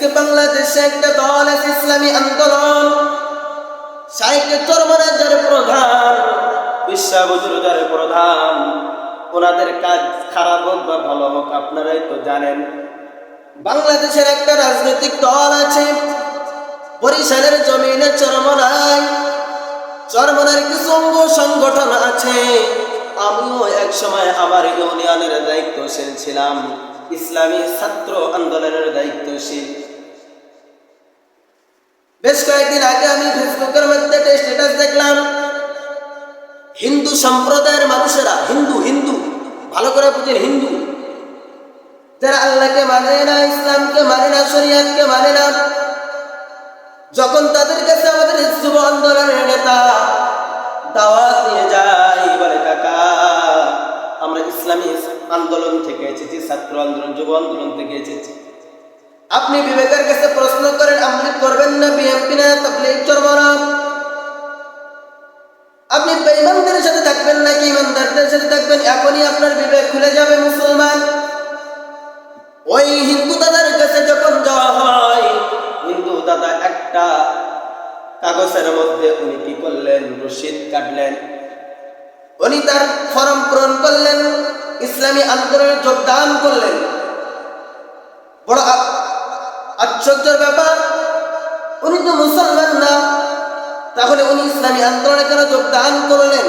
আজকে বাংলাদেশে একটা দল আছে ইসলামী আন্দোলন। সাহিত্য চরমরাজ্যের প্রধান বিশ্বাবজুরুদার প্রধান, ওনাদের কাজ খারাপ হোক বা ভালো হোক, আপনারাই তো জানেন। বাংলাদেশের একটা রাজনৈতিক দল আছে, বরিশালের জমিনে চরমরায় চরমনার কিছু অঙ্গ সংগঠন আছে, আমিও এক সময় আমার ইউনিয়নের দায়িত্বশীল ছিলাম। ইসলামী ছাত্র আন্দোলনের দায়িত্বশীল। বেশ কয়েকদিন আগে আমি ফেসবুকের মধ্যে একটা স্ট্যাটাস দেখলাম। হিন্দু সম্প্রদায়ের মানুষেরা, হিন্দু হিন্দু, ভালো করে বুঝেন, হিন্দু, যারা আল্লাহকে মানে না, ইসলামকে মানে না, শরিয়াতকে মানে না, যখন তাদের কাছে আমাদের যুব আন্দোলনের নেতা আন্দোলন থেকে এসেছি, ছাত্র আন্দোলন, যুব আন্দোলন থেকে এসেছি। আপনি বিবেকের কাছে প্রশ্ন করেন, আপনি করবেন না বিএনপি না চরমরা আপনি বেঈমানদের সাথে থাকবেন নাকি ইমানদারদের সাথে থাকবেন? এখনই আপনার বিবেক খুলে যাবে, মুসলমান। ওই হিন্দু দাদার কাছে যখন যাওয়া হয়, হিন্দু দাদা একটা কাগজের মধ্যে উনি কি করলেন? রশিদ কাটলেন। উনি তার ফর্ম পূরণ করলেন। ইসলামী আন্দোলনে যোগদান করলেন। বড় আশ্চর্যের ব্যাপার, উনি তো মুসলমান না। তাহলে উনি ইসলামী আন্দোলনে কেন যোগদান করলেন?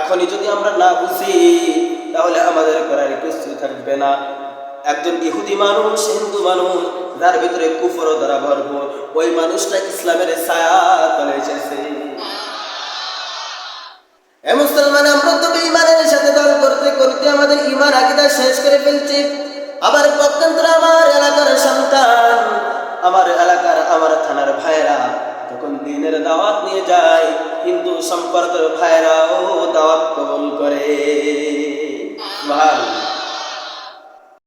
এখনই যদি আমরা না বুঝি, তাহলে আমাদের করার কিছু থাকবে না। একজন ইহুদি মানুষ, হিন্দু মানুষ, যার ভিতরে কুফর দ্বারা ভরপুর। ওই মানুষটা ইসলামের ছায়া তলে এসেছে। এ মুসলমান, আমরা তো ইমানের সাথে দল করতে করতে আমাদের ইমান আকিদা শেষ করে ফেলছি। আবার পক্ষান্তর আমার এলাকার সন্তান, আমার এলাকার আমার থানার ভাইরা তখন দিনের দাওয়াত নিয়ে যায়, হিন্দু সম্পর্কের ও দাওয়াত কবল করে। ভাই